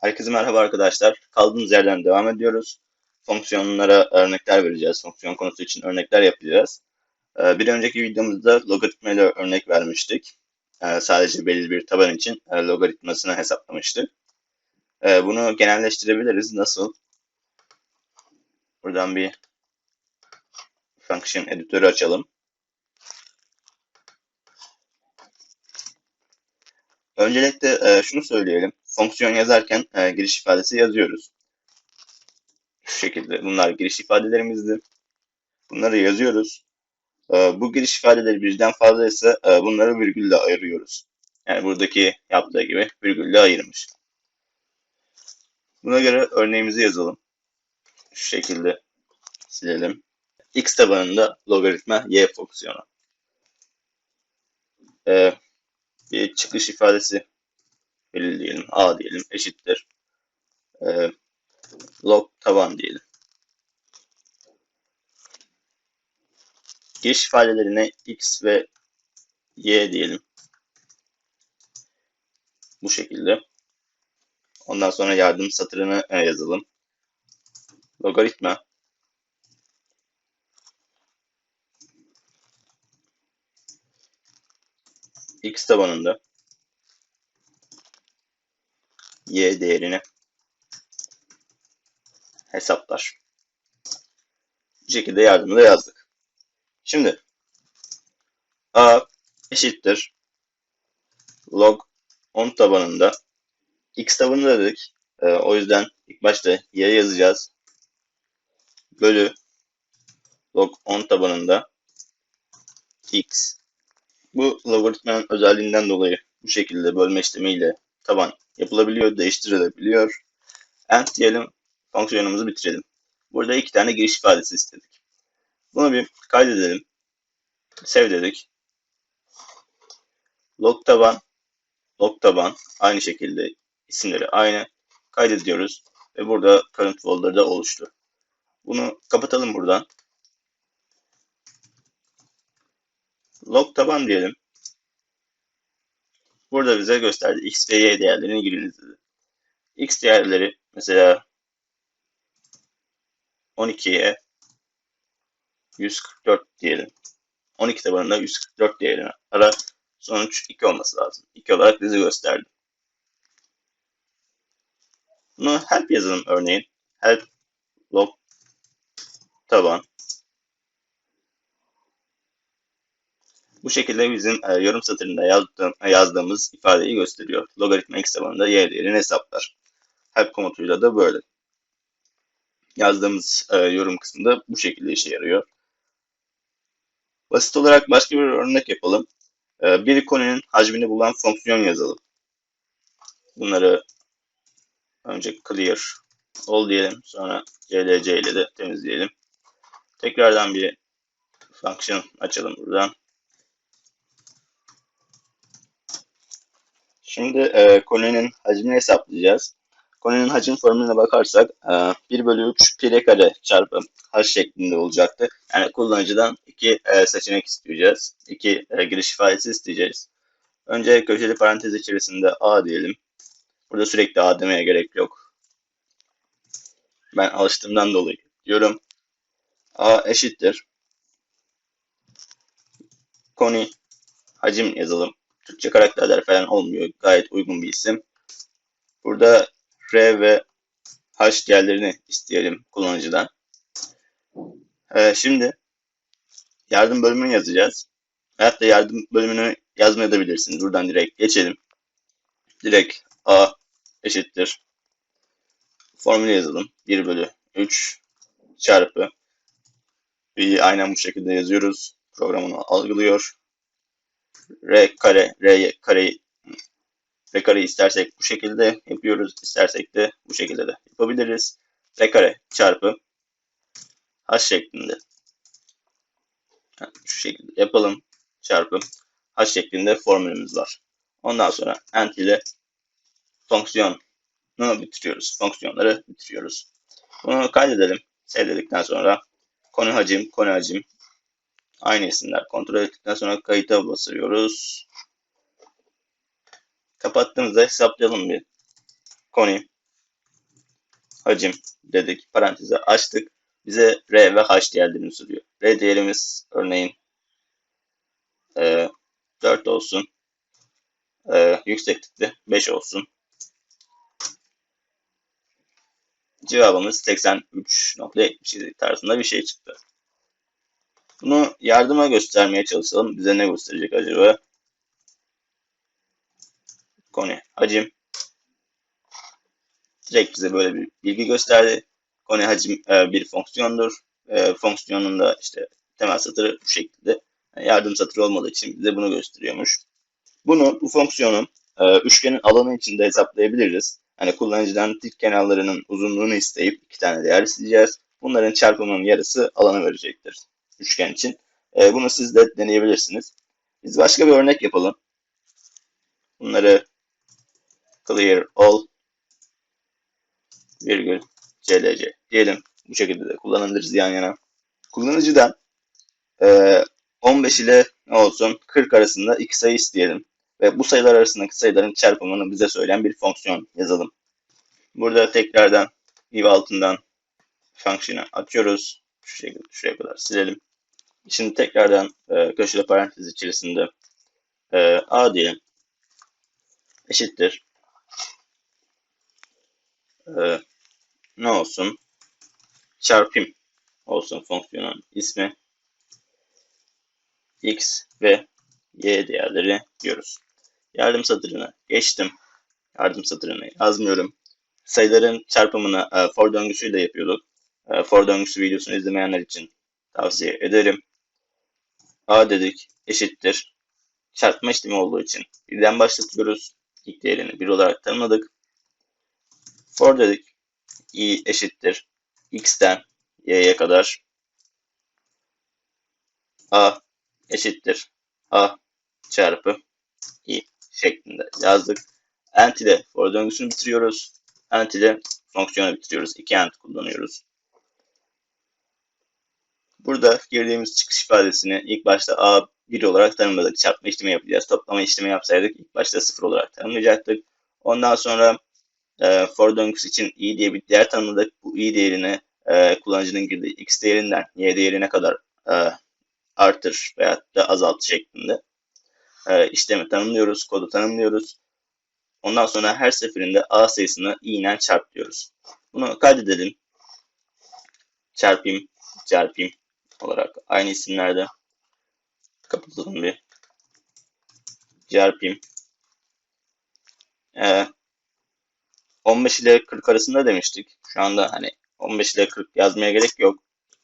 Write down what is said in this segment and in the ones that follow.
Herkese merhaba arkadaşlar. Kaldığımız yerden devam ediyoruz. Fonksiyonlara örnekler vereceğiz. Fonksiyon konusu için örnekler yapacağız. Ee, Bir önceki videomuzda logaritma ile örnek vermiştik. Ee, Sadece belirli bir taban için e, logaritmasını hesaplamıştık. Ee, Bunu genelleştirebiliriz. Nasıl? Buradan bir function editörü açalım. Öncelikle e, şunu söyleyelim. Fonksiyon yazarken e, giriş ifadesi yazıyoruz. Şu şekilde. Bunlar giriş ifadelerimizdi. Bunları yazıyoruz. E, bu giriş ifadeleri birden fazla ise e, bunları virgülle ayırıyoruz. Yani buradaki yaptığı gibi virgülle ayırmış. Buna göre örneğimizi yazalım. Şu şekilde silelim. X tabanında logaritma y fonksiyonu. E, bir çıkış ifadesi belirleyelim. A diyelim eşittir. E, log taban diyelim. Giriş ifadelerine x ve y diyelim. Bu şekilde. Ondan sonra yardım satırını e, yazalım. Logaritma x tabanında y değerini hesaplar. Bu şekilde yardımda yazdık. Şimdi a eşittir log 10 tabanında x tabanında dedik. Ee, o yüzden ilk başta y yazacağız. Bölü log 10 tabanında x. Bu logaritmanın özelliğinden dolayı bu şekilde bölme işlemiyle taban yapılabiliyor, değiştirilebiliyor. End diyelim, fonksiyonumuzu bitirelim. Burada iki tane giriş ifadesi istedik. Bunu bir kaydedelim. Sev dedik. Log taban, log taban aynı şekilde isimleri aynı. Kaydediyoruz ve burada current folder'da oluştu. Bunu kapatalım buradan. Log taban diyelim. Burada bize gösterdi. X ve Y değerlerini giriniz dedi. X değerleri mesela 12'ye 144 diyelim. 12 tabanında 144 değerini ara. Sonuç 2 olması lazım. 2 olarak bize gösterdi. Bunu help yazalım örneğin. Help log taban. Bu şekilde bizim e, yorum satırında yazdığım, yazdığımız ifadeyi gösteriyor. Logaritma x tabanında y değerini hesaplar. Help komutuyla da böyle. Yazdığımız e, yorum kısmında bu şekilde işe yarıyor. Basit olarak başka bir örnek yapalım. E, bir konunun hacmini bulan fonksiyon yazalım. Bunları önce clear all diyelim. Sonra clc ile de temizleyelim. Tekrardan bir function açalım buradan. Şimdi e, konunun hacmini hesaplayacağız. Konunun hacim formülüne bakarsak e, 1 bölü 3 pi kare çarpı h şeklinde olacaktı. Yani kullanıcıdan iki e, seçenek isteyeceğiz. İki e, giriş ifadesi isteyeceğiz. Önce köşeli parantez içerisinde a diyelim. Burada sürekli a demeye gerek yok. Ben alıştığımdan dolayı diyorum. a eşittir. Konu hacim yazalım. Türkçe karakterler falan olmuyor. Gayet uygun bir isim. Burada R ve H değerlerini isteyelim kullanıcıdan. Ee, şimdi yardım bölümünü yazacağız. Hatta yardım bölümünü yazmayabilirsiniz. Buradan direkt geçelim. Direkt A eşittir. Formülü yazalım. 1 bölü 3 çarpı. Aynen bu şekilde yazıyoruz. Program onu algılıyor. R kare, R kare, R kare istersek bu şekilde yapıyoruz. İstersek de bu şekilde de yapabiliriz. R kare çarpı H şeklinde. Şu şekilde yapalım. Çarpı H şeklinde formülümüz var. Ondan sonra end ile fonksiyonu bitiriyoruz. Fonksiyonları bitiriyoruz. Bunu kaydedelim. Save dedikten sonra konu hacim, konu hacim, Aynı isimler kontrol ettikten sonra kayıta basıyoruz. Kapattığımızda hesaplayalım bir konuyu. hacim dedik. Parantezi açtık. Bize R ve H değerlerini soruyor. R değerimiz örneğin e, 4 olsun. E, yükseklikte 5 olsun. Cevabımız 83.77 tarzında bir şey çıktı. Bunu yardıma göstermeye çalışalım. Bize ne gösterecek acaba? Konu hacim. Direkt bize böyle bir bilgi gösterdi. Konu hacim e, bir fonksiyondur. E, fonksiyonun da işte temel satırı bu şekilde. Yani yardım satırı olmadığı için bize bunu gösteriyormuş. Bunu, bu fonksiyonu e, üçgenin alanı içinde hesaplayabiliriz. Hani kullanıcıdan dik kenarlarının uzunluğunu isteyip iki tane değer isteyeceğiz. Bunların çarpımının yarısı alanı verecektir üçgen için. E, bunu siz de deneyebilirsiniz. Biz başka bir örnek yapalım. Bunları clear all virgül clc diyelim. Bu şekilde de kullanabiliriz yan yana. Kullanıcıdan e, 15 ile ne olsun 40 arasında iki sayı isteyelim. Ve bu sayılar arasındaki sayıların çarpımını bize söyleyen bir fonksiyon yazalım. Burada tekrardan if altından fonksiyonu açıyoruz. Şu şekilde şuraya kadar silelim. Şimdi tekrardan e, köşeli parantez içerisinde e, a diyelim. Eşittir. E, ne olsun? Çarpım olsun fonksiyonun ismi. x ve y değerleri diyoruz. Yardım satırına geçtim. Yardım satırını yazmıyorum. Sayıların çarpımını e, for döngüsüyle yapıyorduk. E, for döngüsü videosunu izlemeyenler için tavsiye ederim. A dedik eşittir. Çarpma işlemi olduğu için birden başlatıyoruz. İlk değerini 1 olarak tanımladık. For dedik. i eşittir. x'ten y'ye kadar a eşittir. a çarpı i şeklinde yazdık. Ant ile for döngüsünü bitiriyoruz. Ant ile fonksiyonu bitiriyoruz. İki ant kullanıyoruz. Burada girdiğimiz çıkış ifadesini ilk başta a 1 olarak tanımladık. Çarpma işlemi yapacağız. Toplama işlemi yapsaydık ilk başta 0 olarak tanımlayacaktık. Ondan sonra e, for döngüsü için i diye bir değer tanımladık. Bu i değerini e, kullanıcının girdiği x değerinden y değerine kadar e, artır veya da azalt şeklinde e, işlemi tanımlıyoruz, kodu tanımlıyoruz. Ondan sonra her seferinde a sayısını i ile çarpıyoruz. Bunu kaydedelim. Çarpayım, çarpayım olarak aynı isimlerde kapatalım bir. Çarpayım. Ee, 15 ile 40 arasında demiştik. Şu anda hani 15 ile 40 yazmaya gerek yok.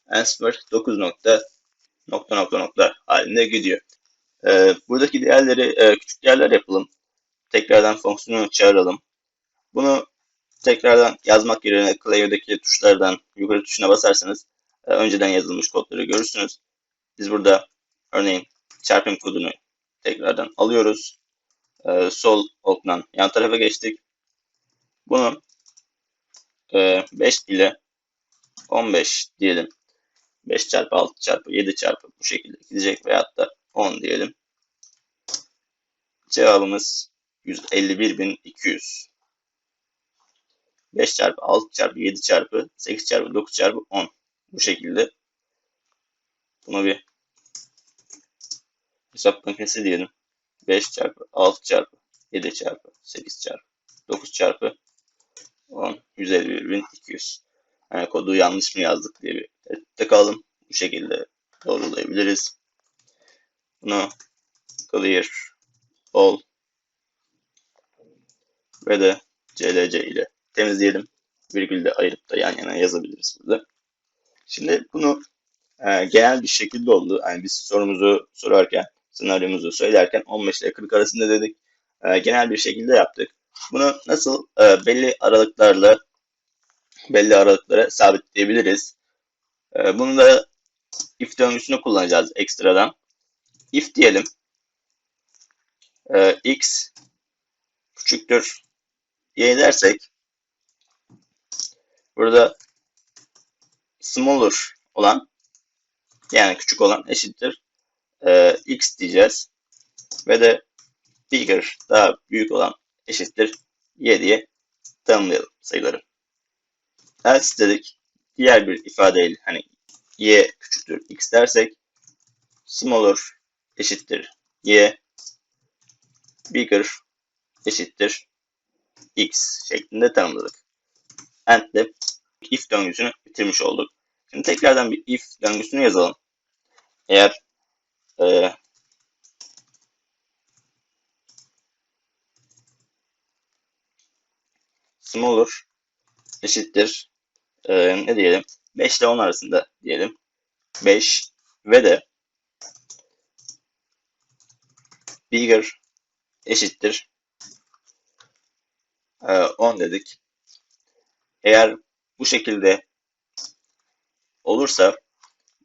Answer 9 nokta nokta nokta nokta halinde gidiyor. Ee, buradaki değerleri e, küçük değerler yapalım. Tekrardan fonksiyonu çağıralım. Bunu tekrardan yazmak yerine klavyedeki tuşlardan yukarı tuşuna basarsanız önceden yazılmış kodları görürsünüz. Biz burada örneğin çarpım kodunu tekrardan alıyoruz. E, sol oktan yan tarafa geçtik. Bunu e, 5 ile 15 diyelim. 5 çarpı 6 çarpı 7 çarpı bu şekilde gidecek veyahut da 10 diyelim. Cevabımız 151.200. 5 çarpı 6 çarpı 7 çarpı 8 çarpı 9 çarpı 10. Bu şekilde. Bunu bir hesap makinesi diyelim. 5 çarpı 6 çarpı 7 çarpı 8 çarpı 9 çarpı 10 151.200. Yani kodu yanlış mı yazdık diye bir tereddütte kaldım. Bu şekilde doğrulayabiliriz. Bunu clear all ve de clc ile temizleyelim. Virgülde ayırıp da yan yana yazabiliriz burada. Şimdi bunu e, genel bir şekilde oldu. Yani biz sorumuzu sorarken, senaryomuzu söylerken 15 ile 40 arasında dedik. E, genel bir şekilde yaptık. Bunu nasıl e, belli aralıklarla belli aralıklara sabitleyebiliriz? E, bunu da if döngüsünü kullanacağız ekstradan. If diyelim. E, x küçüktür y dersek burada smaller olan yani küçük olan eşittir e, x diyeceğiz ve de bigger daha büyük olan eşittir y diye tanımlayalım sayıları. else dedik. Diğer bir ifadeyle hani y küçüktür x dersek smaller eşittir y bigger eşittir x şeklinde tanımladık. And de if döngüsünü bitirmiş olduk. Şimdi tekrardan bir if döngüsünü yazalım. Eğer e, smaller eşittir e, ne diyelim 5 ile 10 arasında diyelim 5 ve de bigger eşittir e, 10 dedik. Eğer bu şekilde olursa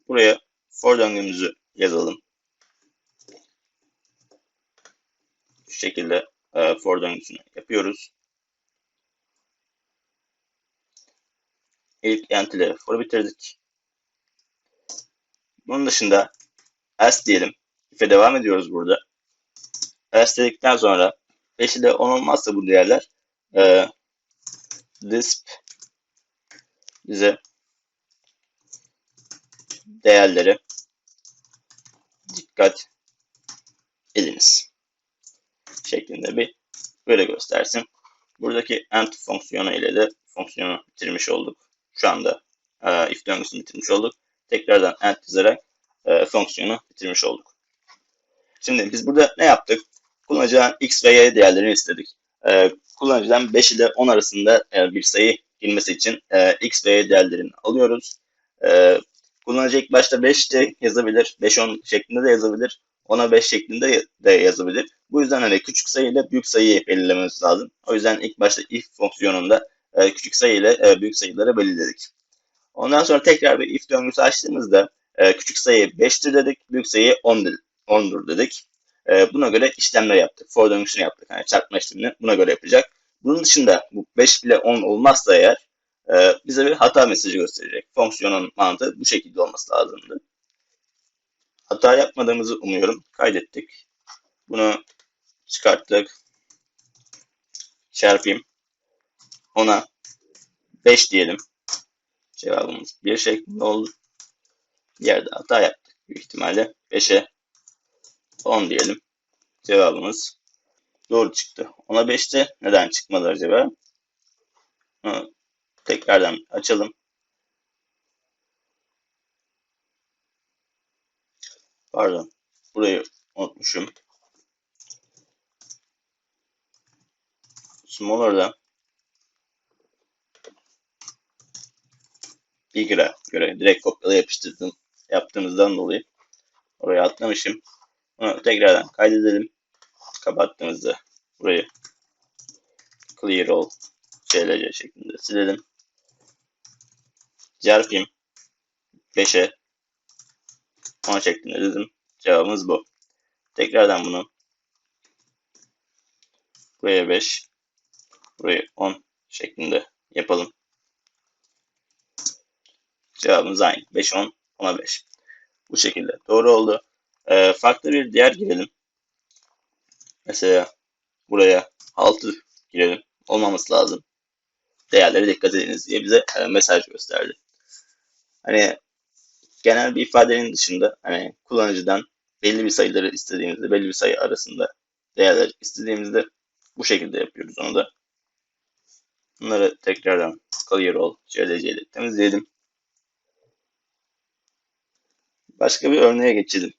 buraya for döngümüzü yazalım. Şu şekilde e, for döngüsünü yapıyoruz. İlk entileri for bitirdik. Bunun dışında else diyelim. If'e devam ediyoruz burada. Else dedikten sonra 5 ile 10 olmazsa bu değerler e, disp bize değerleri dikkat ediniz şeklinde bir böyle göstersin. Buradaki end fonksiyonu ile de fonksiyonu bitirmiş olduk. Şu anda e, if döngüsünü bitirmiş olduk. Tekrardan end yazarak e, fonksiyonu bitirmiş olduk. Şimdi biz burada ne yaptık? Kullanıcıdan x ve y değerlerini istedik. E, kullanıcıdan 5 ile 10 arasında e, bir sayı girmesi için e, x ve y değerlerini alıyoruz. E, kullanıcı ilk başta 5 de yazabilir, 5-10 şeklinde de yazabilir, 10'a 5 şeklinde de yazabilir. Bu yüzden hani küçük sayı ile büyük sayıyı belirlememiz lazım. O yüzden ilk başta if fonksiyonunda e, küçük sayı ile e, büyük sayıları belirledik. Ondan sonra tekrar bir if döngüsü açtığımızda e, küçük sayı 5'tir dedik, büyük sayı 10 dedik, 10'dur dedik. E, buna göre işlemler yaptık. For döngüsünü yaptık. Yani çarpma işlemini buna göre yapacak. Bunun dışında bu 5 ile 10 olmazsa eğer e, bize bir hata mesajı gösterecek. Fonksiyonun mantığı bu şekilde olması lazımdı. Hata yapmadığımızı umuyorum. Kaydettik. Bunu çıkarttık. Çarpayım. Ona 5 diyelim. Cevabımız 1 şeklinde oldu. Bir yerde hata yaptık. Büyük ihtimalle 5'e 10 diyelim. Cevabımız doğru çıktı. Ona 5'te neden çıkmadı acaba? Tekrardan açalım. Pardon. Burayı unutmuşum. Smaller'da Bigger'a göre direkt kopyala yapıştırdım yaptığımızdan dolayı oraya atlamışım. Bunu tekrardan kaydedelim. Kapattığımızda burayı clear all clc şeklinde silelim. Çarpayım 5'e 10 şeklinde dedim. Cevabımız bu. Tekrardan bunu buraya 5 buraya 10 şeklinde yapalım. Cevabımız aynı. 5 10 10'a 5. Bu şekilde doğru oldu. Ee, farklı bir diğer girelim. Mesela buraya 6 girelim. Olmaması lazım. Değerlere dikkat ediniz diye bize e, mesaj gösterdi. Hani genel bir ifadenin dışında hani kullanıcıdan belli bir sayıları istediğimizde belli bir sayı arasında değerler istediğimizde bu şekilde yapıyoruz onu da. Bunları tekrardan clear all CLC temizleyelim. Başka bir örneğe geçelim.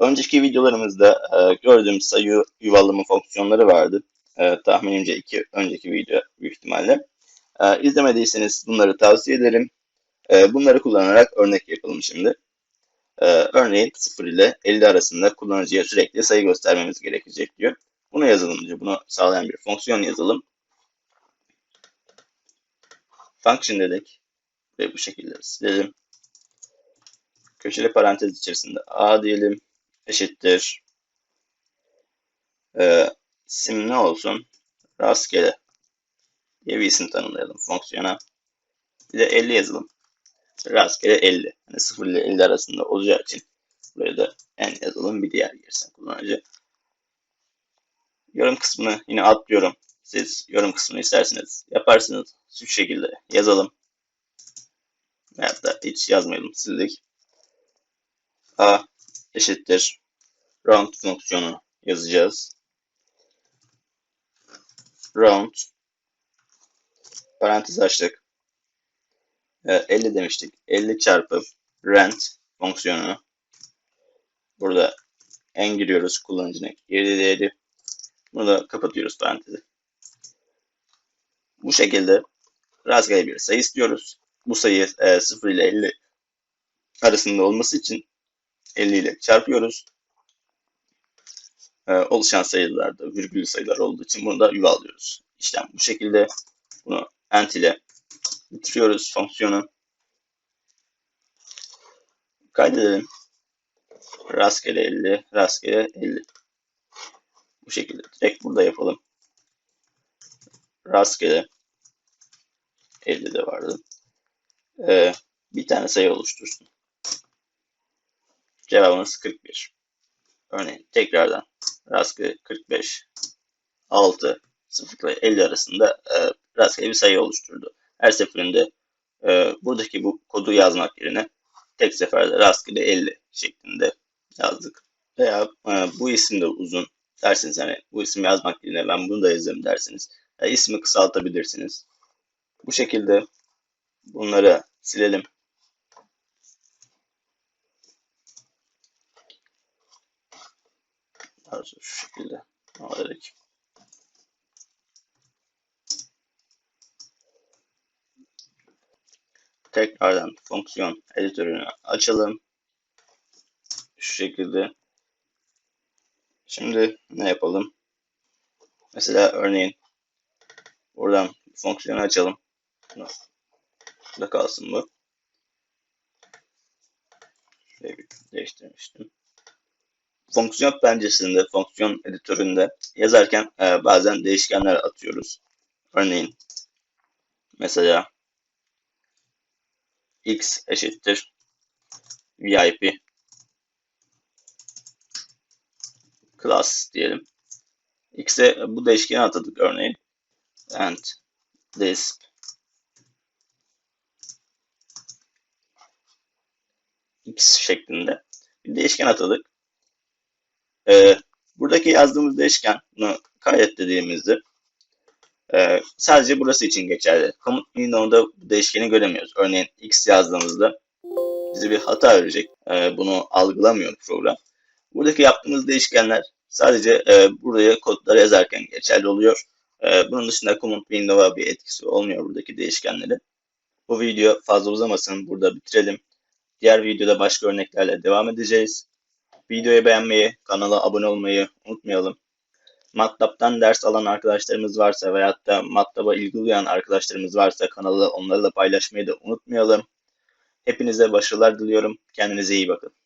Önceki videolarımızda e, gördüğümüz sayı yuvarlama fonksiyonları vardı. E, tahminimce iki önceki video büyük ihtimalle. E, izlemediyseniz bunları tavsiye ederim. E, bunları kullanarak örnek yapalım şimdi. E, örneğin 0 ile 50 arasında kullanıcıya sürekli sayı göstermemiz gerekecek diyor. Bunu yazalım diyor. Bunu sağlayan bir fonksiyon yazalım. Function dedik. Ve bu şekilde silelim. Köşeli parantez içerisinde a diyelim eşittir. Ee, isim ne olsun? Rastgele diye bir isim tanımlayalım fonksiyona. Bir de 50 yazalım. Rastgele 50. Yani 0 ile 50 arasında olacağı için buraya da n yazalım bir diğer girsin kullanıcı. Yorum kısmını yine atlıyorum. siz yorum kısmını isterseniz yaparsınız. Şu şekilde yazalım. Veyahut da hiç yazmayalım sildik. A eşittir round fonksiyonu yazacağız. Round parantez açtık. Ee, 50 demiştik. 50 çarpı rent fonksiyonunu burada en giriyoruz kullanıcının geri değeri. Bunu da kapatıyoruz parantezi. Bu şekilde rastgele bir sayı istiyoruz. Bu sayı e, 0 ile 50 arasında olması için 50 ile çarpıyoruz. E, oluşan sayılarda virgül sayılar olduğu için bunu da yuvarlıyoruz. İşlem bu şekilde. Bunu ent ile bitiriyoruz fonksiyonu. Kaydedelim. Rastgele 50, rastgele 50. Bu şekilde direkt burada yapalım. Rastgele 50 de vardı. Ee, bir tane sayı oluştursun. Cevabımız 41. Örneğin tekrardan rastgele 45, 6, 0 ile 50 arasında e, rastgele bir sayı oluşturdu. Her seferinde e, buradaki bu kodu yazmak yerine tek seferde rastgele 50 şeklinde yazdık. Veya e, bu isim de uzun derseniz hani bu isim yazmak yerine ben bunu da yazarım derseniz e, ismi kısaltabilirsiniz. Bu şekilde bunları silelim. Şu şekilde alarak. Tekrardan fonksiyon editörünü açalım. Şu şekilde. Şimdi ne yapalım? Mesela örneğin buradan fonksiyonu açalım. Burada kalsın bu. Şöyle bir değiştirmiştim. Fonksiyon penceresinde, fonksiyon editöründe yazarken e, bazen değişkenler atıyoruz. Örneğin mesela x eşittir VIP class diyelim. X'e bu değişkeni atadık örneğin. And this x şeklinde bir değişken atadık. Ee, buradaki yazdığımız değişken kaydet dediğimizde e, sadece burası için geçerli. Window'da bu değişkeni göremiyoruz. Örneğin x yazdığımızda bize bir hata verecek. E, bunu algılamıyor program. Buradaki yaptığımız değişkenler sadece e, buraya kodları yazarken geçerli oluyor. E, bunun dışında command window'a bir etkisi olmuyor buradaki değişkenleri. Bu video fazla uzamasın. Burada bitirelim. Diğer videoda başka örneklerle devam edeceğiz. Videoyu beğenmeyi, kanala abone olmayı unutmayalım. MATLAB'dan ders alan arkadaşlarımız varsa veyahut da MATLAB'a ilgi duyan arkadaşlarımız varsa kanalı onlarla paylaşmayı da unutmayalım. Hepinize başarılar diliyorum. Kendinize iyi bakın.